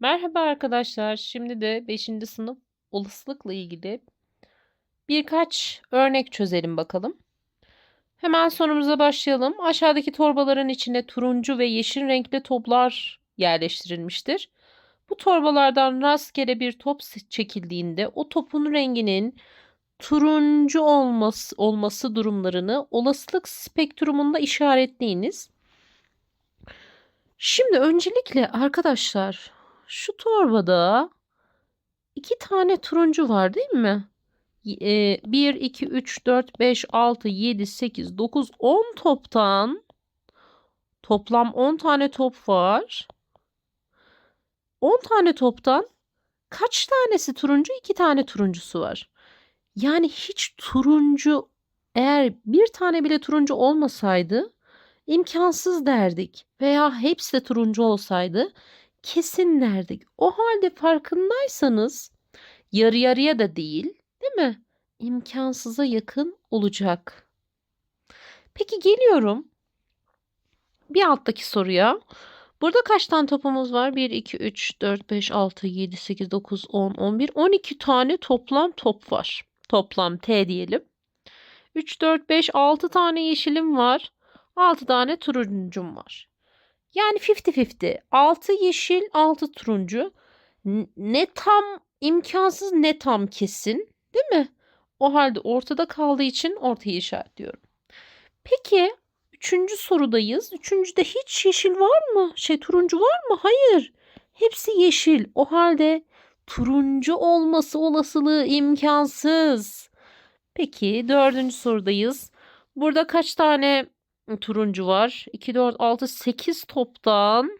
Merhaba arkadaşlar. Şimdi de 5. sınıf olasılıkla ilgili birkaç örnek çözelim bakalım. Hemen sorumuza başlayalım. Aşağıdaki torbaların içine turuncu ve yeşil renkli toplar yerleştirilmiştir. Bu torbalardan rastgele bir top çekildiğinde o topun renginin turuncu olması, olması durumlarını olasılık spektrumunda işaretleyiniz. Şimdi öncelikle arkadaşlar şu torbada iki tane turuncu var değil mi? E, 1, 2, 3, 4, 5, 6, 7, 8, 9, 10 toptan toplam 10 tane top var. 10 tane toptan kaç tanesi turuncu? 2 tane turuncusu var. Yani hiç turuncu eğer bir tane bile turuncu olmasaydı imkansız derdik veya hepsi de turuncu olsaydı kesin derdik. O halde farkındaysanız yarı yarıya da değil, değil mi? İmkansıza yakın olacak. Peki geliyorum bir alttaki soruya. Burada kaç tane topumuz var? 1, 2, 3, 4, 5, 6, 7, 8, 9, 10, 11, 12 tane toplam top var. Toplam T diyelim. 3, 4, 5, 6 tane yeşilim var. 6 tane turuncum var. Yani 50-50. 6 yeşil, 6 turuncu. Ne tam imkansız ne tam kesin. Değil mi? O halde ortada kaldığı için ortayı işaretliyorum. Peki üçüncü sorudayız. Üçüncüde hiç yeşil var mı? Şey turuncu var mı? Hayır. Hepsi yeşil. O halde turuncu olması olasılığı imkansız. Peki dördüncü sorudayız. Burada kaç tane turuncu var. 2, 4, 6, 8 toptan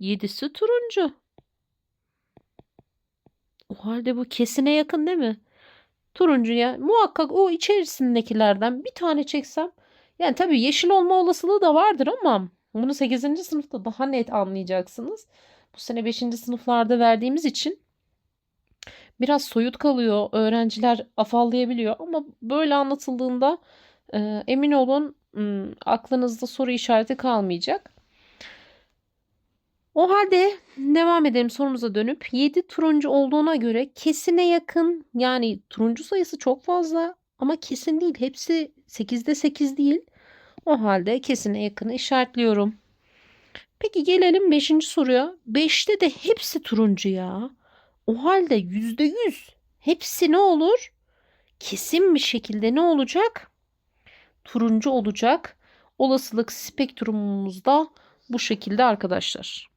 7'si turuncu. O halde bu kesine yakın değil mi? Turuncuya muhakkak o içerisindekilerden bir tane çeksem. Yani tabii yeşil olma olasılığı da vardır ama bunu 8. sınıfta daha net anlayacaksınız. Bu sene 5. sınıflarda verdiğimiz için biraz soyut kalıyor. Öğrenciler afallayabiliyor ama böyle anlatıldığında e, emin olun aklınızda soru işareti kalmayacak. O halde devam edelim sorumuza dönüp 7 turuncu olduğuna göre kesine yakın yani turuncu sayısı çok fazla ama kesin değil. Hepsi 8'de 8 değil. O halde kesine yakını işaretliyorum. Peki gelelim 5. soruya. 5'te de hepsi turuncu ya. O halde %100 hepsi ne olur? Kesin bir şekilde ne olacak? Turuncu olacak. Olasılık spektrumumuz da bu şekilde arkadaşlar.